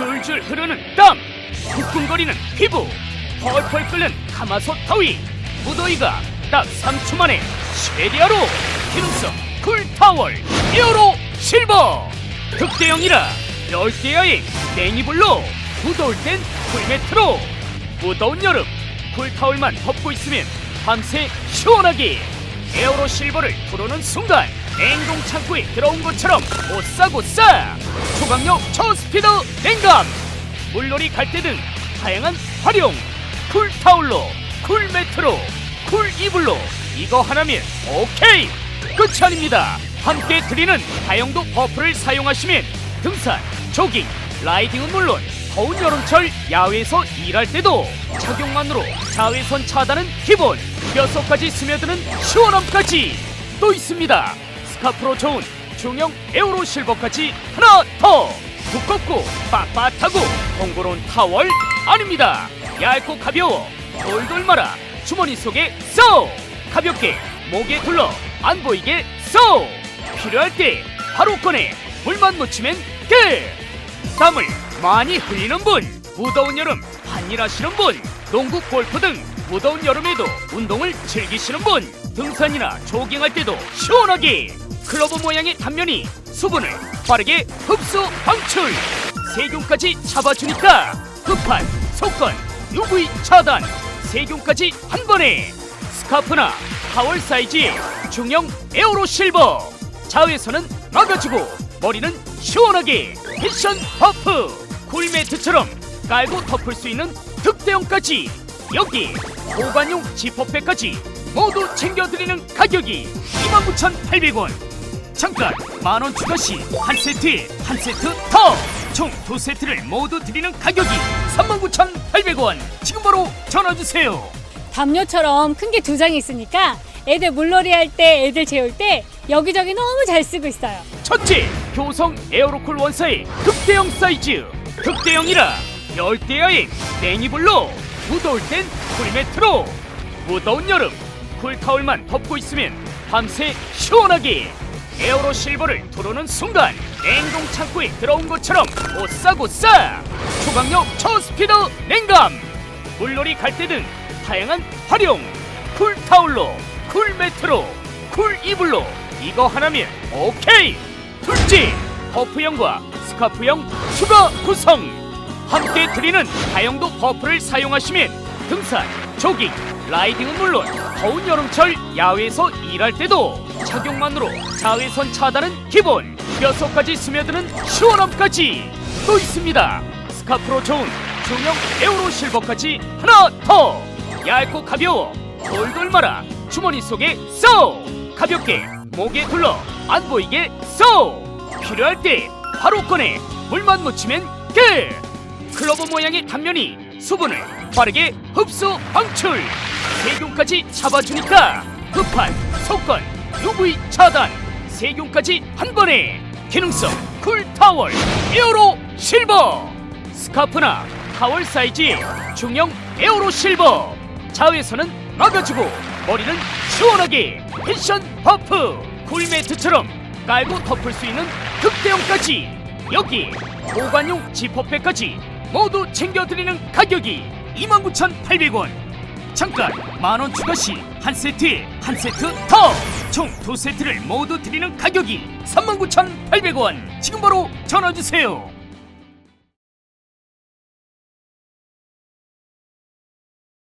줄줄 흐르는 땀, 후끈거리는 피부, 펄펄 끓는 가마솥 더위, 무더위가 딱 3초 만에 최대하로 기능성 쿨타월 에어로 실버! 특대형이라 열대야의 냉이불로 무더울 땐 쿨매트로! 무더운 여름 쿨타월만 덮고 있으면 밤새 시원하게 에어로 실버를 부르는 순간 냉동 창고에 들어온 것처럼 오싹오싹 초강력 초스피드 냉감! 물놀이 갈때등 다양한 활용! 쿨타올로 쿨매트로 쿨이불로! 이거 하나면 오케이! 끝이 아닙니다! 함께 드리는 다용도 버프를 사용하시면 등산, 조깅, 라이딩은 물론 더운 여름철 야외에서 일할 때도 착용만으로 자외선 차단은 기본! 뼛속까지 스며드는 시원함까지 또 있습니다 스카프로 좋은 중형 에어로 실버까지 하나 더! 두껍고 빳빳하고 번거로운 타월 아닙니다. 얇고 가벼워 돌돌 말아 주머니 속에 쏙 가볍게 목에 둘러 안 보이게 쏙 필요할 때 바로 꺼내 물만 묻히면 끝! 땀을 많이 흘리는 분 무더운 여름 한일하시는 분 농구 골프 등 무더운 여름에도 운동을 즐기시는 분 등산이나 조깅할 때도 시원하게 클로버 모양의 단면이 수분을 빠르게 흡수 방출. 세균까지 잡아주니까 급한 속건 UV 차단. 세균까지 한 번에. 스카프나 타월 사이즈의 중형 에어로 실버. 자외선은 막아주고 머리는 시원하게 패션 버프. 쿨매트처럼 깔고 덮을 수 있는 득대형까지. 여기 보관용 지퍼백까지 모두 챙겨드리는 가격이 29,800원 잠깐 만원 추가 시 한 세트에 한 세트 더! 총 두 세트를 모두 드리는 가격이 39,800원 지금 바로 전화주세요 담요처럼 큰 게 두 장이 있으니까 애들 물놀이 할 때, 애들 재울 때 여기저기 너무 잘 쓰고 있어요. 첫째, 효성 에어로콜 원사의 극대형 사이즈. 극대형이라 열대야의 냉이불로 무더울 땐 쿨매트로 무더운 여름 쿨타올만 덮고 있으면 밤새 시원하게 에어로 실버를 두르는 순간 냉동 창고에 들어온 것처럼 오싹오싹 초강력 초스피드 냉감! 물놀이 갈때등 다양한 활용! 쿨타올로 쿨매트로 쿨이불로 이거 하나면 오케이! 둘째 버프형과 스카프형 추가 구성! 함께 드리는 다용도 버프를 사용하시면 등산, 조깅, 라이딩은 물론 더운 여름철 야외에서 일할 때도 착용만으로 자외선 차단은 기본. 뼛속까지 스며드는 시원함까지 또 있습니다. 스카프로 좋은 중형 에어로 실버까지 하나 더. 얇고 가벼워 돌돌 말아 주머니 속에 쏙 가볍게 목에 둘러 안 보이게 쏙 필요할 때 바로 꺼내 물만 묻히면 끝! 클로버 모양의 단면이 수분을 빠르게 흡수 방출! 세균까지 잡아주니까 급한 속건 UV 차단. 세균까지 한 번에. 기능성 쿨타월. 에어로 실버. 스카프나 타월 사이즈의 중형 에어로 실버. 자외선은 막아주고 머리는 시원하게 패션 버프. 쿨매트처럼 깔고 덮을 수 있는 특대형까지. 여기 보관용 지퍼백까지 모두 챙겨드리는 가격이 29,800원. 잠깐 만원 추가 시 한 세트에 한 세트 더! 총 두 세트를 모두 드리는 가격이 39,800원. 지금 바로 전화 주세요